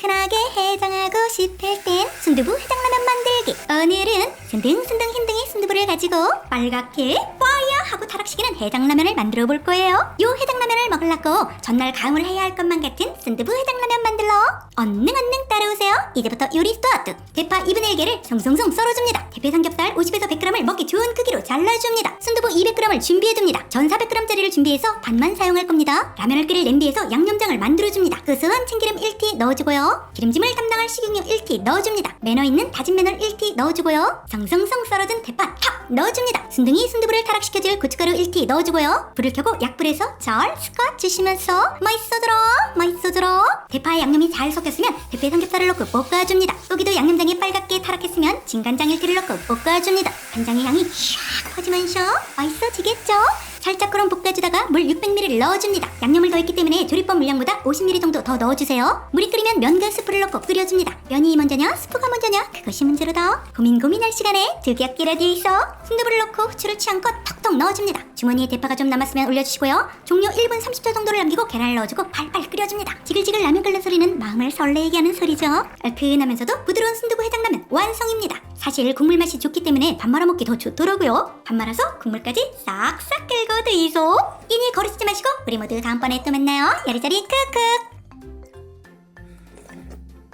얼큰하게 해장하고 싶을 땐 순두부 해장라면 만들기. 오늘은 순둥순둥 힘둥이 순두부를 가지고 빨갛게 파이어 하고 타락시키는 해장라면을 만들어 볼 거예요. 요 해장라면을 먹으려고 전날 가공을 해야 할 것만 같은 순두부 해장라면 만들러 얼른 얼른 따라오세요. 이제부터 요리 스타트 대파 2분의 1개를 송송송 썰어줍니다. 대패 삼겹살 50에서 100g을 먹기 좋은 크기로 잘라줍니다. 순두부 200g을 준비해둡니다. 전 400g짜리를 준비해서 반만 사용할 겁니다. 라면을 끓일 냄비에서 양념장을 만들어줍니다. 고소한 참기름 1티 넣어주고요. 기름짐을 담당할 식용유 1티 넣어줍니다. 매너 있는 다진 마늘 1티 넣어주고요. 성성성 썰어준 대파 탁 넣어줍니다. 순둥이 순두부를 타락시켜줄 고춧가루 1티 넣어주고요. 불을 켜고 약불에서 잘 섞어주시면서 맛있어져라 맛있어져라. 대파에 양념이 잘 섞였으면 대패 삼겹살을 넣고 볶아줍니다. 여기도 양념장이 빨갛게 타락했으면 진간장 1티를 넣고 볶아줍니다. 간장의 향이 샥 퍼지면서 맛있어지겠죠 살짝 그럼 볶아주다가 물 600ml를 넣어줍니다. 양념을 더했기 때문에 조리법 물량보다 50ml 정도 더 넣어주세요. 물이 끓이면 면과 스프를 넣고 끓여줍니다. 면이 먼저냐 스프가 먼저냐 그것이 문제로다. 고민 고민할 시간에 득약기 레디에 있어 순두부를 넣고 후추를 취향껏 턱턱 넣어줍니다. 주머니에 대파가 좀 남았으면 올려주시고요. 종료 1분 30초 정도를 남기고 계란을 넣어주고 팔팔 끓여줍니다. 지글지글 라면 끓는 소리는 마음을 설레게 하는 소리죠. 얼큰하면서도 부드러운 순두부 해장라면 완성입니다. 사실 국물 맛이 좋기 때문에 밥 말아 먹기 더 좋더라고요. 밥 말아서 국물까지 싹싹 끌고 드이소. 이니 거르시지 마시고 우리 모두 다음번에 또 만나요. 야리자리 크크.